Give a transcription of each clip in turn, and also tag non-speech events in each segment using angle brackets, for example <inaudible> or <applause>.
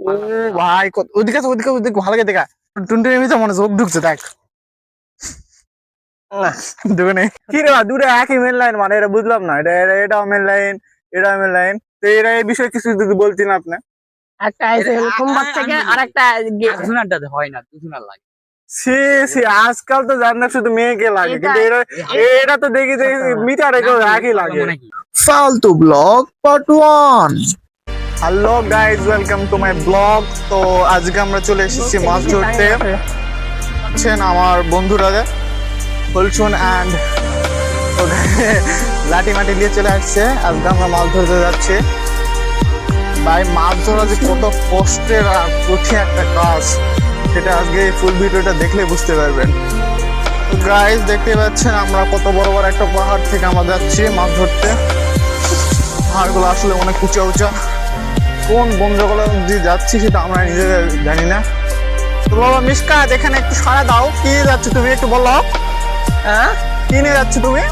ও ভাই কত- ওদিকে আছে, ওদিকে ওদিকে ভালো করে দেখা। টুনটুনির ভিতরে মনে চোখ ঢুকছে দেখ। দোকানে কি রে দূরে একই মেন লাইন মানে এটা বুঝলাম না এটা এটা- এটাও মেন লাইন এটাও মেন লাইন তো এরা এই বিষয়ে কিছু যদি বলতেন আপনি। একটা এসে সোমবার থেকে আর একটা দুজনারটাতে হয় না দুজনার লাগে। সে সে আজকাল তো জান না শুধু মেয়েকে লাগে কিন্তু এরা এটা তো দেখি যে মিটার এগুলো একই লাগে। ফালতু blog part one hello guys welcome to my blog তো আজকে আমরা চলে এসেছি মাছ ধরতে। আছেন আমার বন্ধুরা হলছুন অ্যান্ড লাঠি মাটি নিয়ে চলে আসছে আজকে আমরা মাছ ধরতে যাচ্ছি। ভাই মাছ ধরা যে কত কষ্টের আর কঠিন একটা কাজ সেটা আজকে এই ফুল ভিডিওটা দেখলে বুঝতে পারবেন। গাইজ দেখতে পাচ্ছেন আমরা কত বড় বড় একটা পাহাড় থেকে আমরা যাচ্ছি মাছ ধরতে। পাহাড়গুলো আসলে অনেক উঁচা উঁচা। কোন বন জঙ্গলে দিয়ে যাচ্ছি সেটা আমরা নিজেরা জানি না। তো বাবা মিসকাত এখানে একটু সারা দাও। কি যাচ্ছ তুমি একটু বলো। হ্যাঁ? কি নিয়ে যাচ্ছ তুমি?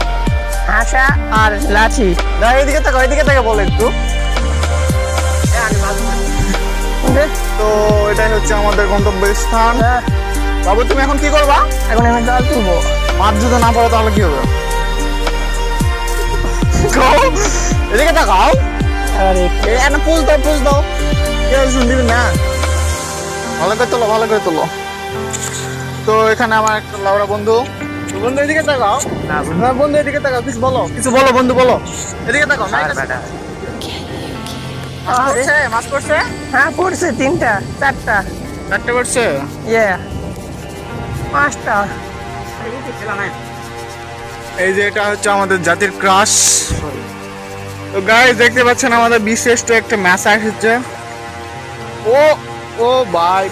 হাসা আর লাচি দাও এদিকে তাকাও এদিকে তাকে বলো একটু। তো এটাই হচ্ছে আমাদের গন্তব্য স্থান হ্যাঁ, বাবু তুমি এখন কি করবা? এখন আমি জল তুলবো। মাছ যদি না পড়ো তাহলে কি হবে? এদিকে তাকাও। আরে এই একটা দাও পুজ দাও। কেউ শুনবি না? ভালো করে তোলো ভালো করে তোলো। তো এখানে আমার একটা লাউড়া বন্ধু। বন্ধু এদিকে তাকাও। না বন্ধু। এদিকে তাকাও কিছু বলো। কিছু বলো বন্ধু বলো। এদিকে তাকাও মাছ করছে হ্যাঁ পড়ছে তিনটা চারটা। চারটে করছে ইয়ে পাঁচটা। এই যে এটা হচ্ছে আমাদের জাতির ক্রাশ। তো গাইস দেখতে পাচ্ছেন আমাদের বিশেষ তো একটা ম্যাচ হচ্ছে। ও ও ভাই।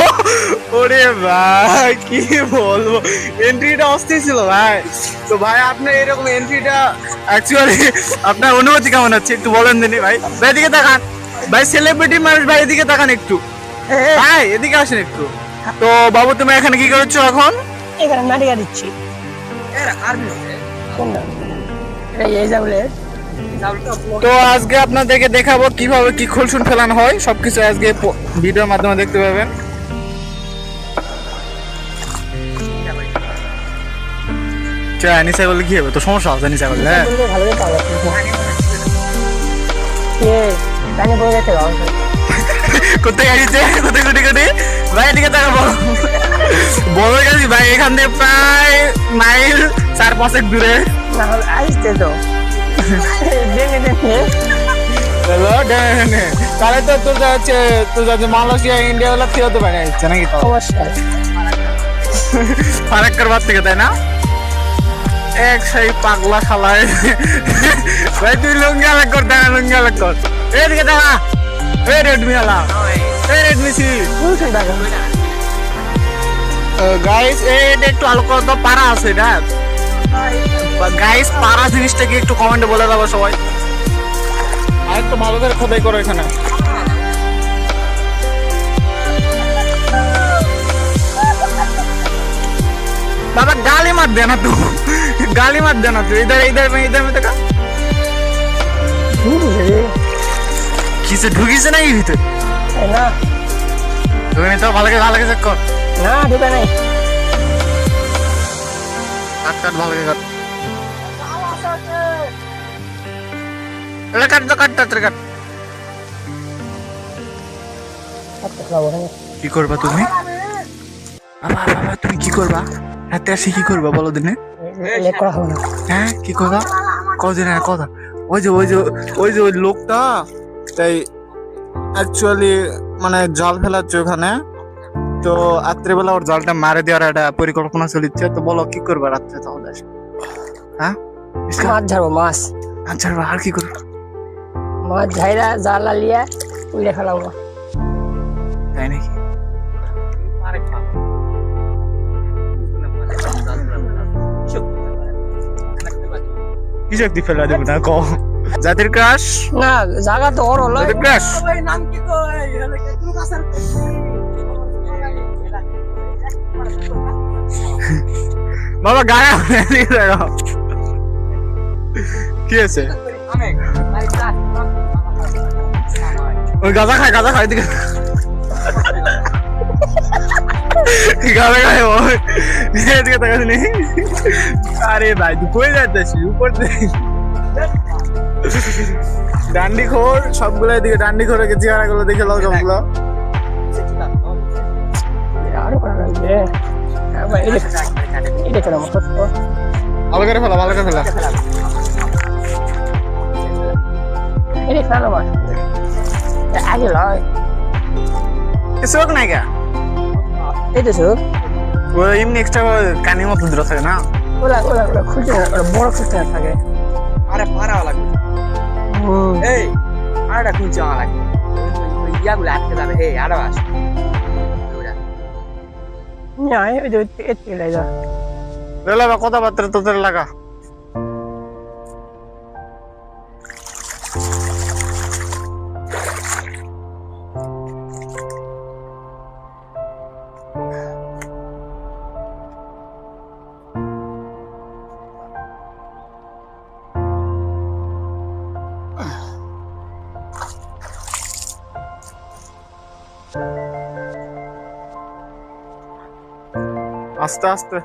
<laughs> ওরে ভাই কি বলব? এন্ট্রিটা অস্থির ছিল ভাই। তো ভাই আপনার এরকম এন্ট্রিটা অ্যাকচুয়ালি আপনার অনুমতি কেমন হচ্ছে? একটু বলেন দিনি ভাই। ভাই এদিকে তাকান। ভাই সেলিব্রিটি মানুষ ভাই এদিকে তাকান একটু। <laughs> ভাই এদিকে আসেন একটু। তো বাবু তুমি এখানে কি করছ এখন? এখানে নাড়িয়া দিচ্ছি। এই এই যাবলে তো আজকে আপনাদেরকে দেখাবো কীভাবে কি খুলসুন ফেলানো হয়। সবকিছু আজকে ভিডিওর মাধ্যমে দেখতে পাবেন। কি হবে? তো সমস্যা আছে নিচে বললে আসছে বড় গেছি ভাই, এখান থেকে প্রায় মাইল চার পাঁচেক দূরে। না আসতে তো তাহলে তো তোর হচ্ছে তোর যাচ্ছে মালয়েশিয়া ইন্ডিয়া গুলো হতে পারে যাচ্ছে নাকি অবশ্যই ফারাক্কার বাদ থেকে তাই না এক সেই পাগলা খালায় ভাই তুই লুঙ্গি আলাগ কর দেখা লুঙ্গি আলাগ কর এদিকে দেখা এই রেডমি আলা এই রেডমি সি গাইস এটা একটু আলো করো তো পারা আছে এটা। গাইস পারা জিনিসটাকে একটু কমেন্টে বলে দেবো সবাই আর একটু ভালো করে খোদাই করো এখানে बाबा गाली मत देना तू गाली मत देना तू इधर इधर में इधर में देखा বুঝছে রে কিসে ঢুকিছে নাকি ভিতরে এই না তুমি তো ভালো করে ভালো করে চেক কর না ঢুকে নাই কাট কাট ভালো করে কাট হ্যাঁ কি করবা তুমি? বাবা বাবা তুমি কি করবা? রাতে আসি কি করবা বলো দিনে? লেক করা হবে না হ্যাঁ কি করবা? কদিন আর কথা ওই যে ওই যে ওই যে ওই লোকটা তাই অ্যাকচুয়ালি মানে জাল ফেলাচ্ছে ওখানে। তো রাত্রেবেলা ওর জলটা মারে দেওয়ার একটা পরিকল্পনা চলিচ্ছে। তো বলো কি করবা রাত্রে তাহলে? এসে? হ্যাঁ? মাছ ঝাড়বো মাছ। আচ্ছা আর কি করবা? মাছ ঝাইরা জাল লালিয়া উড়ে ফেলাবো তাই নাকি? কি ফেলা দেবো না? ক। জাতির ক্রাশ? না জায়গা তো ওর হলো। জাতির ক্রাশ? বাবা গায়ে। কি আছে ওই গাঁজা খায় গাঁজা খায় ওই এদিকে তাকাস আরে ভাই তুই কই যাচ্ছিস উপর দিকে ডান্ডি খোর সবগুলো এদিকে ডান্ডি খোর রেখে চেহারা গুলো দেখে। লও সবগুলো কষ্ট ভালো করে ফেলা ভালো করে ফেলা। এটা ফেলো মাছ আগে লয়। কিছু নাই কা এটা সব ও এমনি এক্সট্রা কানির মতো দূর থাকে না? ওরা ওরা ওরা খুঁজে ওরা বড় খুঁজতে থাকে। আরে পারাও লাগবে এই আরেকটা খুঁজছে আমার লাগবে। ওই ইয়াগুলো আটকে যাবে। হে আরও আস। না ওই যে এতে লাগা কথাবার্তা তোদের লাগা। আস্তে আস্তে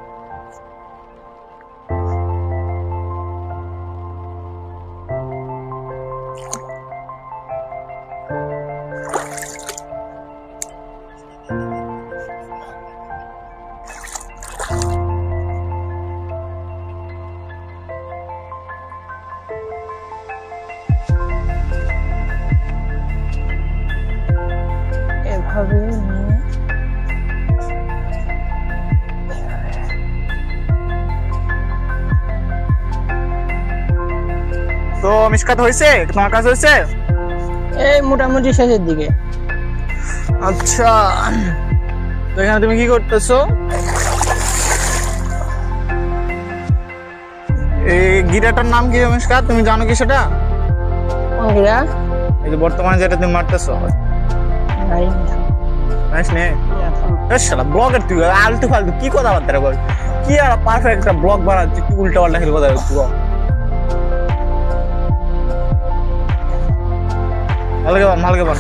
হয়েছে? তোমার কাছে হয়েছে? এই মোটামুটি শেষের দিকে। আচ্ছা। তো এখানে তুমি কি করতেছো? এই গিরাটার নাম কি তুমি জানো কি সেটা? এই যে বর্তমানে যেটা তুমি মারতেছো। নাই জানিস নে। শালা ব্লগের তুই আলতু ফালতু কি কথাবার্তা বল? কি আর পারফেক্ট একটা ব্লগ বানাচ্ছি তুই উল্টা পাল্টা খেলে কথা গে বল।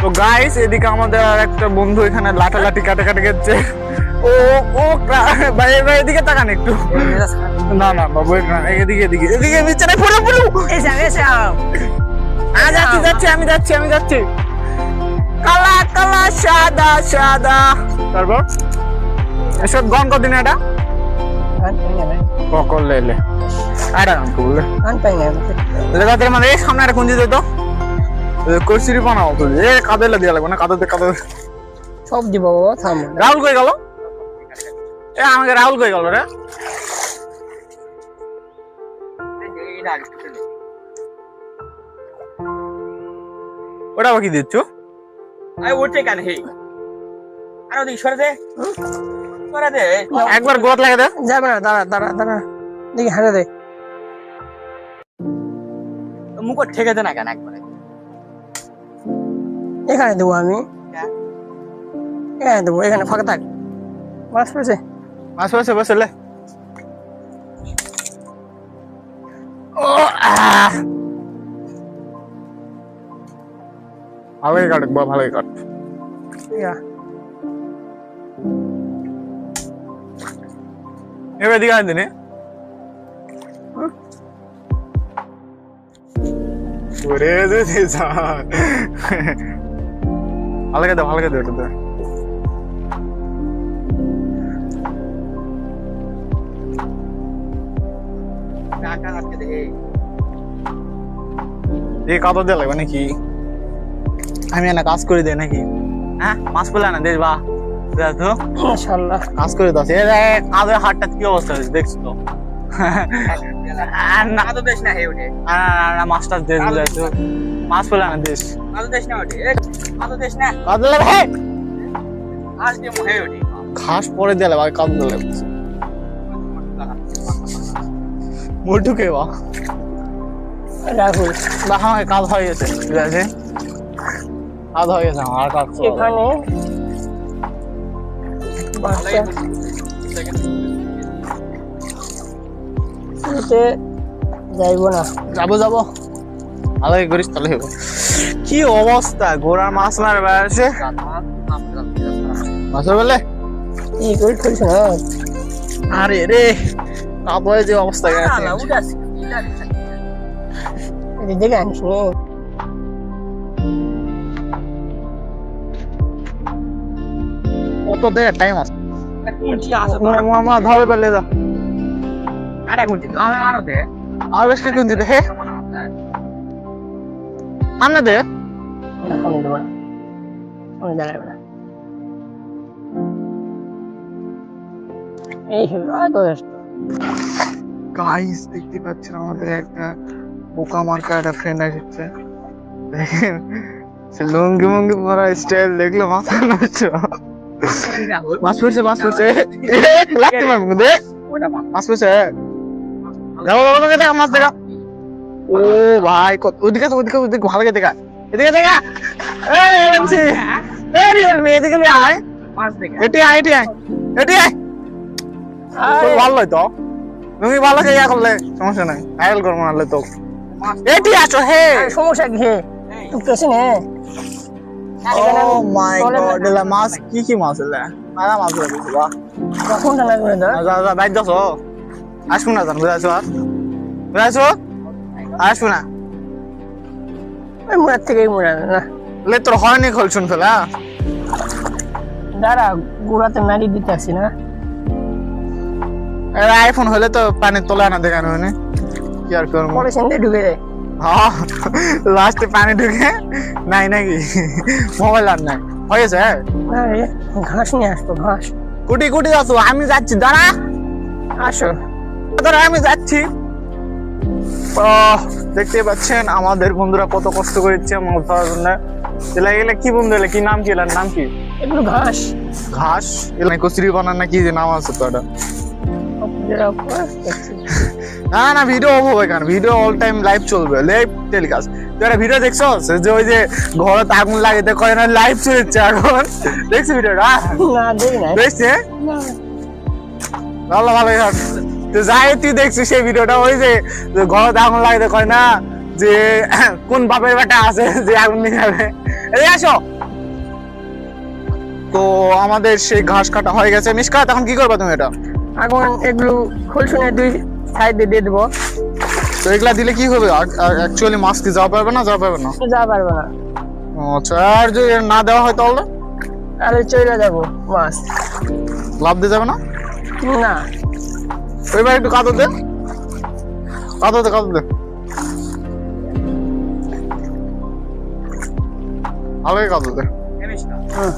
তো গাইস এদিকে আমাদের আর একটা বন্ধু এখানে লাটালাটি কাটে কাটে গেছে ও ও ভাই ভাই এদিকে তাকান একটু। না না বাবু এদিকে এদিকে এদিকে বিছানায় পড়ে পড়ে। এসা এসা আ যাচ্ছি যাচ্ছি আমি যাচ্ছি আমি যাচ্ছি। কালা কালা সাদা সাদা। তারপর? এসব গন কদিন এটা। ককল লেলে আরে পাই না লেগাতে মানে এই সামনে একটা কুঞ্জি দিত কইসিরি বানাও তো। এ কাদে লাগিয়ে লাগবে না? কাদে কাদে সব দিব বাবা থাম। রাহুল কই গেল? এ আমাকে রাহুল কই গেল রে? ওটা আবার কি দিচ্ছ? আরে ওঠে কেন হে? আরে ওদিকে সরে দে। সরে দে। একবার গোত লাগে দে। যাবে না দাঁড়া দাঁড়া দাঁড়া। দেখি হাতে দে। মুখ ঠেকে দে না কেন একবারে? এখানে দেবো আমি হ্যাঁ। এখানে দেবো এখানে ফাঁকা থাক মাছ পড়েছে আসো আসো বসে লে ও আহ ভালোই কাট বা ভালোই কাট ইয়া, এবার দিকে আনতে নে ওরে দে দে জান ভালো করে দে ভালো করে দে ওটা দে টাকা আটকে দে হে এই কত দিয়ে লাগবে নাকি? আমি না কাজ করে দেয় নাকি? হ্যাঁ মাছ পেলে না দেশ বা। কাজ করে দাও হাটটা কি অবস্থা হয়েছে দেখছ তো? আর <laughs> না না তো দেশ না হে ওঠে না না, না মাছটা দেশ। মাছ পেলে না দেশ। দেশ না ওঠে এ, না? তো দেশ না কাজ দিলে ভাই ঘাস পরে দিলে ভাই কাজ দিলে মোটু বা? রাহুল। বা আমাকে কাজ হয়ে গেছে। ঠিক আছে কাজ হয়ে গেছে আমার আর কাজ না। এখানে বাচ্চা। যাইব না। যাব যাব। ভালোই করিস তাহলে হবে কি অবস্থা? ঘোড়ার মাছ মার বেড়াচ্ছে মাছ বলে? কি করে না আরে রে তারপরে যে অবস্থা গেছে। দেখে আনিস নি কত দেয় টাইম আছে। আছে ধরে পেলে যা আরে আরও দে। আর বেশ কি দিতে হে? আন্না দে না দেবো না ফোন দাঁড়াবে না এই হলো গাইস দেখতে পাচ্ছেন আমাদের একটা বোকা মার্কা একটা ফ্রেন্ড এসেছে দেখেন, সে লুঙ্গি মুঙ্গি পরা স্টাইল দেখল, মাথা নষ্ট। মাছ পড়ছে মাছ পড়ছে। লাগতে দেখ। পড়ছে দেখো দেখো দেখা, মাছ দেখা। ও ভাই কত ওদিকে ওদিকে ওদিকে ভালো করে দেখা। এদিকে দেখা। এদিকে আয়। এটি আয় এটি আয়। এটি আয়। ভালোই তো? তুমি ভালো কে ইয়া করলে সমস্যা নাই। আইল করব নাহলে তো। এটি আছো হে। সমস্যা কি হে? তুই কেসে নে ও মাই গড এলা মাছ কি কি মাছ এলা? মারা মাছ হয়ে গেছে বাহ কখন টানা করে ধর যা যা বাইর যাস আসব না জান বুঝাইছো আর বুঝাইছো? আসব না। ওই মুরার থেকে মুরার না। লে তোর খোলছুন ফেলা? দাঁড়া গুড়াতে নাড়ি দিতে আসি না? আইফোন হলে তো পানির তোলা না দেখানো হয়নি। কি আর করব? পরে ঢুকে দেয় হ্যাঁ লাস্টে পানি ঢুকে নাই নাকি? মোবাইল আর নাই। হয়েছে না ঘাস নিয়ে আসব ঘাস। কুটি কুটি যাচ্ছ আমি যাচ্ছি দাঁড়া। আসো। দাঁড়া আমি যাচ্ছি। আহ, দেখতেই পাচ্ছেন আমাদের বন্ধুরা কত কষ্ট করেছে মাছ ধরার জন্য। এলা গেলে কি বন্ধু এলা কি নাম কি এলার নাম কি? এগুলো ঘাস। ঘাস? এলা কচুরি বানান না কি যে নাম আছে তো এটা। না না ভিডিও অফ হবে কেন? ভিডিও অল টাইম লাইভ চলবে লাইভ টেলিকাস্ট তুই একটা ভিডিও দেখছ? যে ওই যে ঘরে আগুন লাগাইতে কয় না লাইভ চলেছে এখন। দেখছি ভিডিওটা না দেখি না দেখছি? না। ভালো ভালো ঘর তো যাই তুই দেখছিস সেই ভিডিওটা ওই যে ঘরে আগুন লাগাইতে কয় না যে <coughs> কোন বাপের বেটা আছে যে আগুন নিয়ে এই আসো। তো আমাদের সেই ঘাস কাটা হয়ে গেছে। এখন কি করবে তুমি এটা? এখন এগুলো খুলছুনে দুই সাইডে দিয়ে দেবো। তো এগুলা দিলে কি হবে? অ্যাকচুয়ালি মাছ কি যাওয়া পারবে না যাওয়া পারবে না? যা পারবে না। আচ্ছা আর যদি না দেওয়া হয় তাহলে? তাহলে চলে যাব মাছ লাভ দিয়ে যাবে না? না। ওইবার একটু কাদর দে। কাদর দে কাদর দে। ভালোই কাদর দে। খায়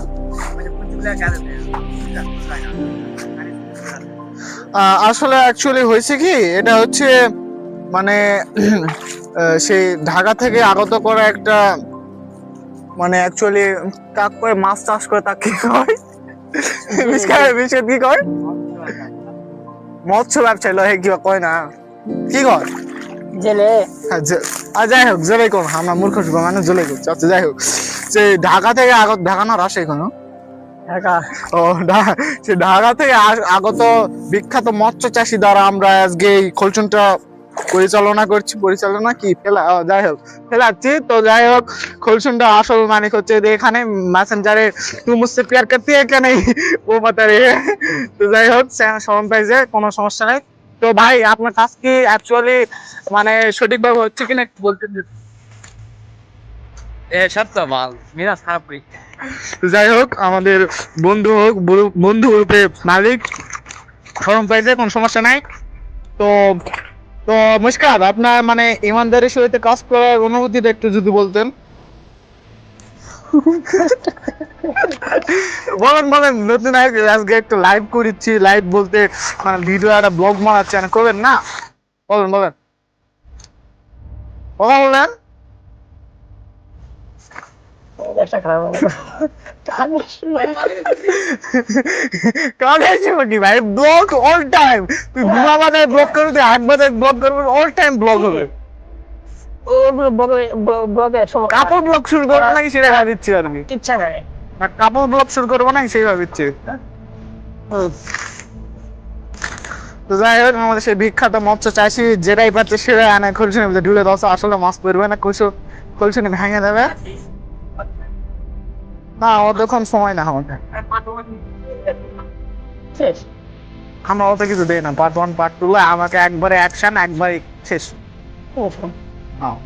আসলে অ্যাকচুয়ালি হয়েছে কি এটা হচ্ছে মানে সেই ঢাকা থেকে আগত করা একটা মানে অ্যাকচুয়ালি কাক করে মাছ চাষ করে তাকে কি কয় বিস্কার বিস্কার কি কয়? মৎস্য ব্যবসায় লয় কিবা কয় না। কি কর জেলে। হ্যাঁ, আর যাই হোক জেলে কোন আমরা মূর্খ শুভ মানে জেলে করছি আচ্ছা যাই হোক। সে ঢাকা থেকে আগত ঢাকা না রাজশাহী কোনো ঢাকা। ও ঢা- সে ঢাকা থেকে আগত বিখ্যাত মৎস্য চাষি দ্বারা আমরা আজকে এই খোলচনটা পরিচালনা করছি পরিচালনা কি? ফেলা যাই হোক ফেলাচ্ছি। তো যাই হোক খোলচনটা আসল মানিক হচ্ছে এখানে মেসেঞ্জারে তুই মুঝসে প্যার করতে এখানে ও মাতারে তো যাই হোক সরম পাইছে কোনো সমস্যা নেই। তো ভাই আপনার কাজ কি অ্যাকচুয়ালি মানে সঠিকভাবে হচ্ছে কিনা একটু বলতে দিন। এ সত্য মাল মিরাজ খারাপ করি তো যাই হোক আমাদের বন্ধু হোক বন্ধু রূপে মালিক সরম পাইছে কোনো সমস্যা নাই। তো তো মুস্কাত আপনার মানে ইমানদারের সহিত কাজ করার অনুভূতিটা একটু যদি বলতেন। বলেন বলেন, নতুন আজ- আজকে একটু লাইভ করেছি লাইভ বলতে মানে ভিডিও একটা ব্লগ না করবেন না? বলেন বলেন। কথা বলেন। একটা খারাপ হবে। না। কানের সময় কাদের কি ভাই ব্লগ অল টাইম তুই ঘুমা বাজায় ব্লগ করবি তুই আট বাজায় ব্লগ করবি অল টাইম ব্লগ হবে। ও বগে- ব- বগে সময় কাপড় ব্লগ শুরু করব নাকি সেটা ভাবিচ্ছি আর কি। ইচ্ছা নাই কাপড় ব্লগ শুরু করব নাকি সেই ভাবিচ্ছি। তো যাই হোক আমাদের সেই বিখ্যাত মৎস্য চাষি যেটাই পাচ্ছে সেটাই আনে খুলছেন ঢুলে দশ আসলে মাছ পড়বে না কুসু খুলছেন ভেঙে দেবে। না অতক্ষণ সময় না আমাদের শেষ। আমরা অত কিছু দেই না। পার্ট ওয়ান পার্ট টু আমাকে একবারে অ্যাকশন একবারে শেষ। ও হ্যাঁ।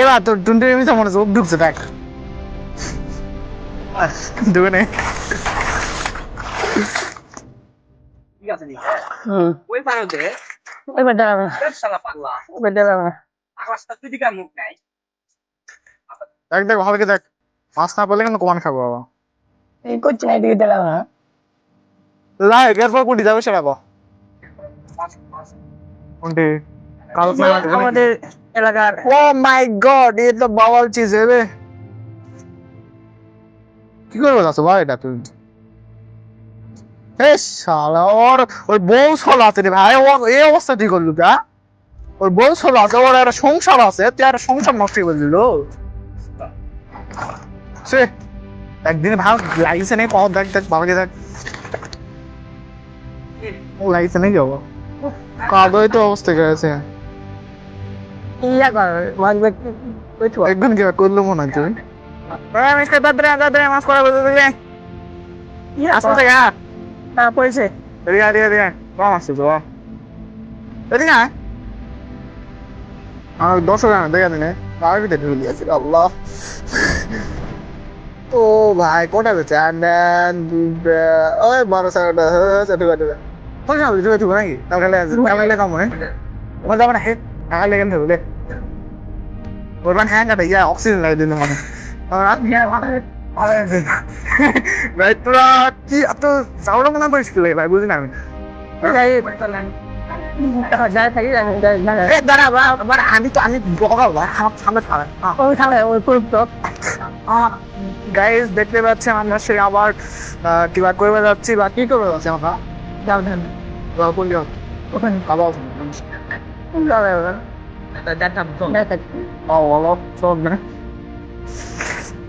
এবার তোর মিশা মনে হচ্ছে ঢুকছে দেখ। ঢুকে নেই ঠিক আছে ওই আকাশটা তুই দিকে মুখ নাই। দেখ দেখ ভালো দেখ। মাছ না পেলে কিন্তু কমান খাব বাবা। এই করছে না এদিকে দাঁড়াবে না। লাগ এরপর কোনটি? যাবে সেটা কো। কোনটি? আমাদের এলাকার ও মাই গড এ তো বাওয়াল চিজ রে কি করবে যাচ্ছ ভাই এটা তুই এ শালা ওর ওর বউ ছল আছে রে ভাই এই অবস্থা ঠিক করলু কা? ওর বউ আছে ওর একটা সংসার আছে তুই একটা সংসার নষ্ট করে দিল। সে একদিন ভাব লাগিয়েছে নাকি কত দেখ দেখ বাবাকে দেখ। ও লাগিয়েছে নাকি বাবা কাদোই তো অবস্থা গেছে একদিন কি করল মনে হয় তুমি মিসকে দাদরে দাদরে মাছ করা বলতে দিলে ইয়া আসো কর থেকে না পড়েছে রিয়া রিয়া রিয়া কম আসছে তো এদিকে আয় আমার দর্শক আমি দেখে দিনে বাবার ভিতরে ঢুকে দিয়েছি আল্লাহ ও ভাই কোটা বেছে আন্ডান ওই বারো সাড়ে হচ্ছে ঢুকে ঢুকে কোন সামনে ঢুকে ঢুকে নাকি তাহলে তাহলে কাম হয় ওর যাব না হে টাকা লেগে ঢুকলে ওর মানে হ্যাঁ কাটা ইয়া অক্সিজেন লাগে দিন মানে ইয়া ভালো ভাই তোরা কি আমি তো সামনে ওই গাইজ দেখতে পাচ্ছেন আমরা সে আবার কিবা করবে যাচ্ছি বা কি করবে যাচ্ছি আমরা যাও ধান ওখানে খাব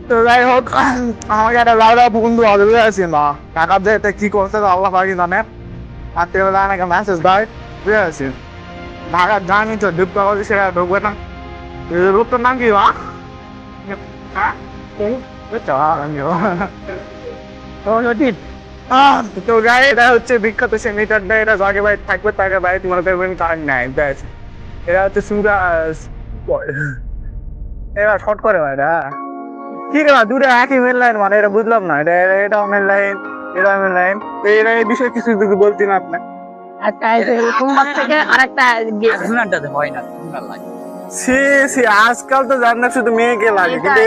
তো যাই হোক আমাকে একটা লাউডা বন্ধু আছি না টাকা যে এটা কি করছে আল্লাহ পাকি জানে তেল আমাকে মেসেজ দেয় বুঝে আছি ঢাকা জানি তো ডুব কাগজ সেটা ঢুকবে না রূপটার নাম কি বা হ্যাঁ বুঝছ আমি ও নদীর আহ, তো গায়ে এটা হচ্ছে বিখ্যাত সে মিটারটা এটা যাকে বাড়ি থাকবে তাকে বাড়ি তোমার দেখবেন তার নাই ব্যাস এটা হচ্ছে সুরাজ এবার শর্ট করে ভাই এটা ঠিক আছে দুটো একই মেন লাইন মানে এটা বুঝলাম না এটা এটা মেন লাইন এটা মেন লাইন তো এটা এই বিষয়ে কিছু যদি বলছি না আপনি একটা এসে থেকে আরেকটা ঘুমানটাতে হয় না ঘুমার লাগে। সে সে আজকাল তো জান না শুধু মেয়েকে লাগে কিন্তু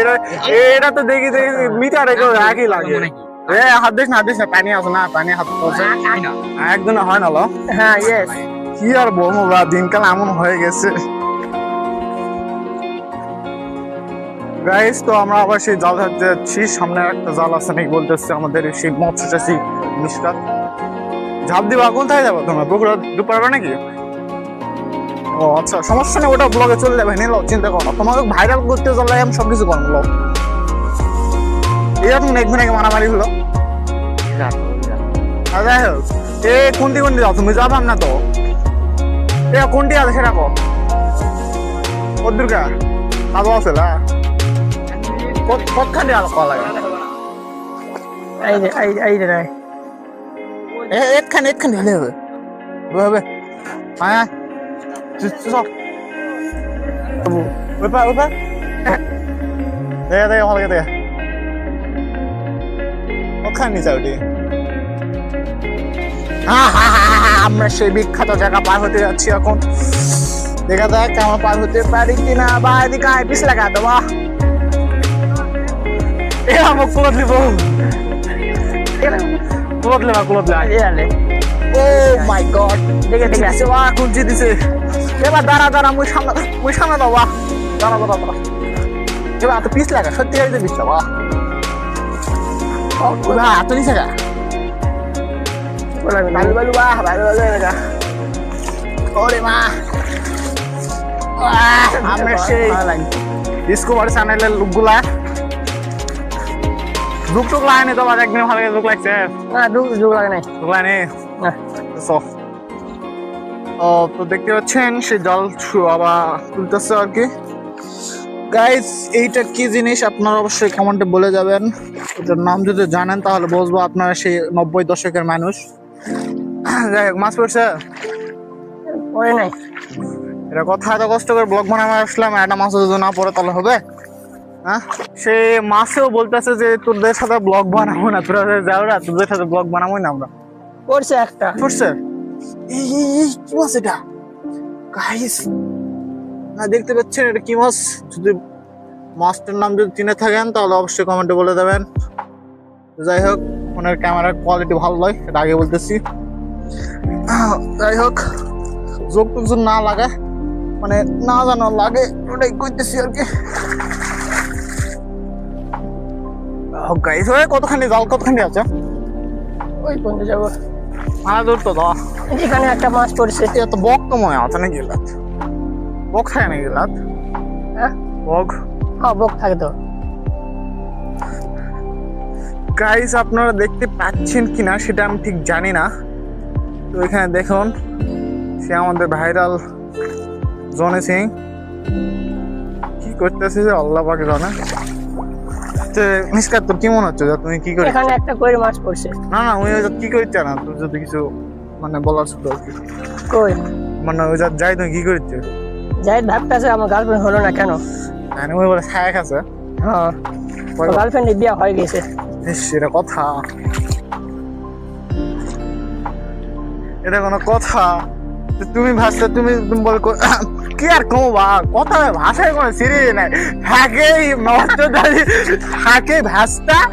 এটা তো দেখি দেখি মিটারে কেউ একই লাগে। এ হাত দিস না হাত দিস না পানি আছে না পানি হাত পড়ছে একদিন হয় না। লো। হ্যাঁ ইয়েস কি আর বলব বা দিনকাল এমন হয়ে গেছে। গাইস তো আমরা আবার সেই জাল ধরতে যাচ্ছি সামনে একটা জাল আছে নাকি বলতেছে আমাদের সেই মৎস্য চাষি ঝাপ দিবা কোথায় যাব তোমরা? পুকুরে ডুব পারবে নাকি? ও আচ্ছা সমস্যা নেই, ওটা ব্লগে চলে যাবে নিলো চিন্তা করো তোমাকে ভাইরাল করতে চলে আমি সব কিছু করব এরকম নেকবে নাকি মারামারি হলো। এ কোনটি কোনটি যাও? তুমি যাবাম না তো? এ, কোনটি আছে সেটা কো কদ্দুরকা ভালো আছে না? কতখানি আর কল লাগে? এই যে এই যে। নাই এ একখানি একখানি হলে হবে হবে হ্যাঁ চল। ওপা ওপা দেখা দেখা, ভালো দেখা। ওখানে যাও দি আমরা সেই বিখ্যাত জায়গা পার হতে যাচ্ছি এখন। দেখা যাক, আমরা পার হতে পারি কিনা। বা, এদিকে আয় পিস লাগা দেওয়া এ, আমার কুলত দিব। কুলত লেবা এই আলে ও মাই গড দেখে দেখে। দিছে ওয়া কুঞ্চি দিছে। এবার দাঁড়া দাঁড়া মুই সামনে মুই সামনে দাও ওয়া দাঁড়া দাঁড়া দাঁড়া। এবার এত পিস লাগা সত্যি গাড়িতে পিস লাগা ওলা এত নিচে গা। বলা বালু বালু বাহ বালু বালু লাগা ওরে মা। আমরা সেই ডিসকভারি চ্যানেলের লুকগুলা লুক টুক লাইনে তোমার একদিন ভালো লাগছে। না লাগে নাই। না? ও তো দেখতে পাচ্ছেন সে জল আবার তুলতেছে আর কি। এইটা কি জিনিস? আপনারা অবশ্যই কমেন্টে বলে যাবেন। এটার নাম যদি জানেন তাহলে বুঝব আপনারা সেই নব্বই দশকের মানুষ। যাই হোক মাছ পড়ছে? নাই। এটা কথা এত কষ্ট করে ব্লগ বানানো আসলাম একটা মাছ যদি না পড়ে তাহলে হবে? সে মাসেও বলতেছে যে তোদের সাথে ব্লগ বানাবো না। তোরা যাও না তোদের সাথে ব্লগ বানাবোই না আমরা। পড়ছে একটা। পড়ছে এই এই, এই কি মাছ এটা? গাইস না দেখতে পাচ্ছেন এটা কি মাছ? যদি মাছটার নাম যদি চিনে থাকেন তাহলে অবশ্যই কমেন্টে বলে দেবেন। যাই হোক ফোনের ক্যামেরার কোয়ালিটি ভালো নয় এটা আগে বলতেছি। যাই হোক যোগ না লাগে মানে না জানো লাগে ওটাই করতেছি আর কি। গাইস ওই কতখানি জাল কতখানি আছে? ওই পর্যন্ত যাব? মারা দূর তো দাও এখানে একটা মাছ পড়ছে। এটা তো বক তো মনে আছে নাকি গেলাত বক থাকে নাকি গেলাত হ্যাঁ? বক? হ্যাঁ বক থাকে তো। গাইস আপনারা দেখতে পাচ্ছেন কিনা সেটা আমি ঠিক জানি না। তো এখানে দেখুন সে আমাদের ভাইরাল জনে সিং। কি করতেছে যে আল্লাহ পাকে জানে। মিসকাত তোর কি মনে হচ্ছে? যে তুমি কি করে এখানে একটা কই মাছ পড়ছে। না না ওই কি করছে না তোর যদি কিছু মানে বলার ছিল আর কই? মানে ওই যা যাই তুমি কি করছে যাই ভাবতেছে আমার গার্লফ্রেন্ড হলো না কেন? মানে ওই বলে ছায়া খাচ্ছে হ্যাঁ। পরে গার্লফ্রেন্ডের বিয়ে হয়ে গেছে। ইস, এটা কথা। এটা কোনো কথা। তুমি ভাষা তুমি তুমি বল কো- আর কমো কথা ভাষায় কোনো সিরি নাই। থাকে নষ্ট থাকে ভাষটা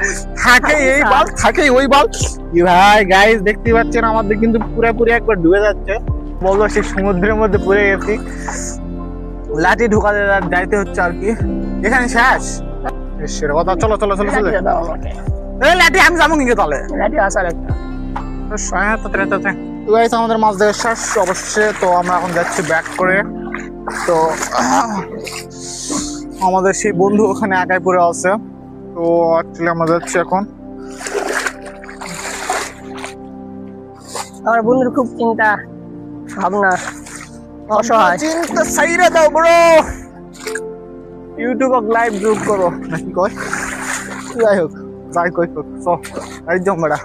থাকে এই বাল থাকে ওই বাল। কি ভাই গাইস দেখতে পাচ্ছেন আমাদের কিন্তু পুরোপুরি একবার ডুবে যাচ্ছে। বলব সেই সমুদ্রের মধ্যে পড়ে গেছি। লাঠি ঢোকাতে যাইতে হচ্ছে আর কি। এখানে শেষ? ইস, এটা কথা। চলো চলো চলো চলো। এই লাঠি আমি যাব কিন্তু তাহলে। লাঠি আসার একটা। আমাদের মাছ দেখা শেষ অবশ্যই। তো আমরা এখন যাচ্ছি ব্যাক করে। তো আমাদের সেই বন্ধু ওখানে একাই পড়ে আছে। তো অ্যাকচুয়ালি আমরা যাচ্ছি এখন। আমার বন্ধুর খুব চিন্তা ভাবনা অসহায়। চিন্তা সাইরে দাও ব্রো ইউটিউব লাইভ যোগ করো। নাকি কয় যাই হোক যাই কই হোক চ। একদম বেড়া।